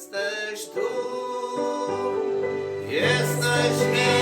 jesteś tu, jesteś mi.